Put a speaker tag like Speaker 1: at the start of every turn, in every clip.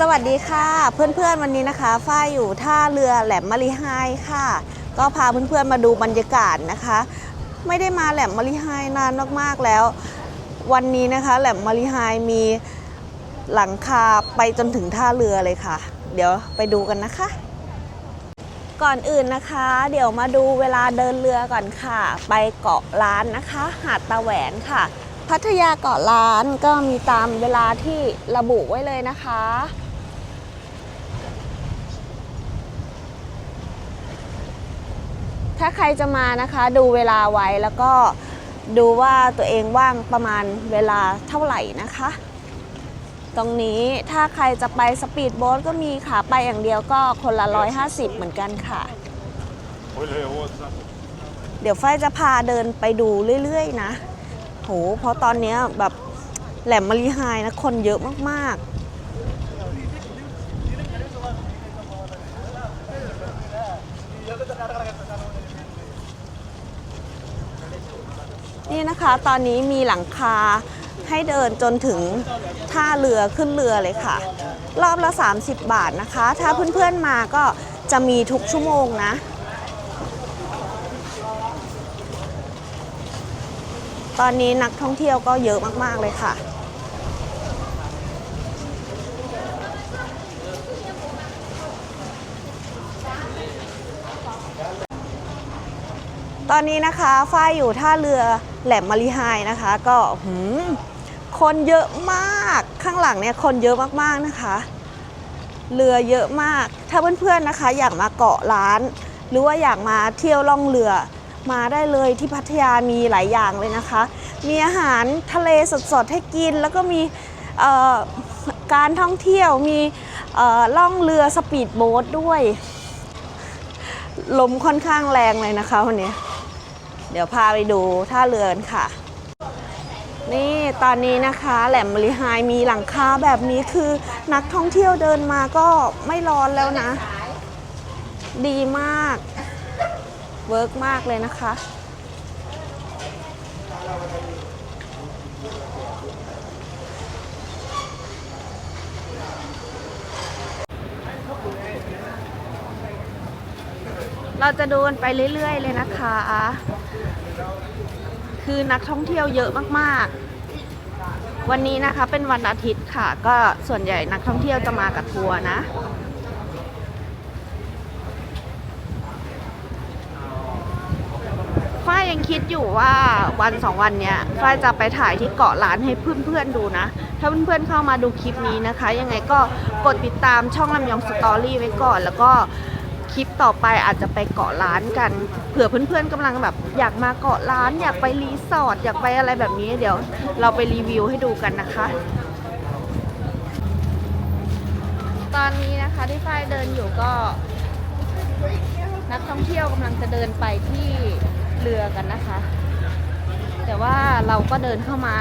Speaker 1: สวัสดีค่ะเพื่อนๆวันนี้นะคะ ฝ้ายอยู่ท่าเรือแหลมมะลิไฮค่ะ ก็พาเพื่อนๆมาดูบรรยากาศนะคะ ไม่ได้มาแหลมมะลิไฮนานมากๆแล้ว วันนี้นะคะแหลมมะลิไฮมีหลังคาไปจนถึงท่าเรือเลยค่ะ เดี๋ยวไปดูกันนะคะ ก่อนอื่นนะคะ เดี๋ยวมาดูเวลาเดินเรือก่อนค่ะ ไปเกาะล้านนะคะ หาดตาแหวนค่ะพัทยาเกาะล้านก็มีตามเวลาที่ระบุไว้เลยนะคะ ถ้าใครจะมานะคะดูเวลาไว้แล้วก็ดูว่าตัวเองว่างประมาณเวลาเท่าไหร่นะคะ ตรงนี้ถ้าใครจะไปสปีดโบ๊ทก็มีค่ะไปอย่างเดียวก็คนละ 150 เหมือนกันค่ะ เดี๋ยวฝ้ายจะพาเดินไปดูเรื่อยๆนะ โห เพราะตอนนี้แบบแหลมมารีไฮนะคนเยอะมากๆ นี่นะคะตอนนี้มีหลังคาให้เดินจนถึงท่าเรือขึ้นเรือเลยค่ะ รอบละ 30 บาทนะคะ ถ้าเพื่อนๆมาก็จะมีทุกชั่วโมงนะ ตอนนี้นักท่องเที่ยวก็เยอะมากๆเลยค่ะ ตอนนี้นะคะฝ้ายอยู่ท่าเรือ แหลมมารีไฮนะคะ ก็หืมคนเยอะมากข้างหลังเนี่ยคนเยอะมากๆนะคะ เรือเยอะมาก ถ้าเพื่อนๆนะคะ อยากมาเกาะล้าน หรือว่าอยากมาเที่ยวล่องเรือมาได้เลยที่พัทยามีหลายอย่างเลยนะคะ มีอาหารทะเลสดๆให้กิน แล้วก็มีการท่องเที่ยวมีล่องเรือสปีดโบ๊ทด้วย ลมค่อนข้างแรงเลยนะคะวันนี้ เดี๋ยวพาไปดูท่าเรือกันค่ะ นี่ตอนนี้นะคะแหลมมริหายมีหลังคาแบบนี้คือนักท่องเที่ยวเดินมาก็ไม่ร้อนแล้วนะ ดีมาก เวิร์กมากเลยนะคะ เราจะดูกันไปเรื่อย ๆ เลยนะคะ คือนักท่องเที่ยวเยอะมากๆ วันนี้นะคะเป็นวันอาทิตย์ค่ะ ก็ส่วนใหญ่นักท่องเที่ยวจะมากับทัวร์นะฝ้ายยังคิดอยู่ว่าวันสองวันเนี้ยฝ้ายจะไปถ่ายที่เกาะล้านให้เพื่อนๆดูนะ ถ้าเพื่อนๆเข้ามาดูคลิปนี้นะคะ ยังไงก็กดติดตามช่องลำยองสตอรี่ไว้ก่อน แล้วก็ คลิปต่อไปอาจจะไปเกาะล้านกัน เผื่อเพื่อนๆกำลังแบบ อยากมาเกาะล้าน อยากไปรีสอร์ทอยากไปอะไรแบบนี้เดี๋ยว เราไปรีวิวให้ดูกันนะคะ ตอนนี้นะคะที่ฝ้ายเดินอยู่ก็ นักท่องเที่ยวกำลังจะเดินไปที่เรือกันนะคะ แต่ว่าเราก็เดินเข้ามา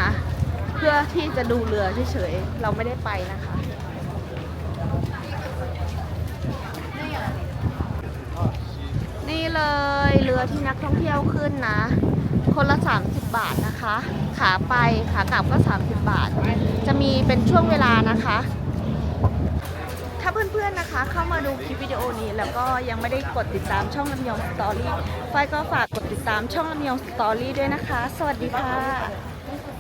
Speaker 1: เพื่อที่จะดูเรือเฉยๆเราไม่ได้ไปนะคะ นี่เลยเรือที่นักท่องเที่ยวขึ้นนะ คนละ 30 บาทนะคะ ขาไปขากลับก็ 30 บาท จะมีเป็นช่วงเวลานะคะ ถ้าเพื่อนๆนะคะ เข้ามาดูคลิปวิดีโอนี้แล้วก็ยังไม่ได้กดติดตามช่องลำยองสตอรี่ไฟก็ฝากกดติดตามช่องลำยองสตอรี่ด้วยนะคะ สวัสดีค่ะ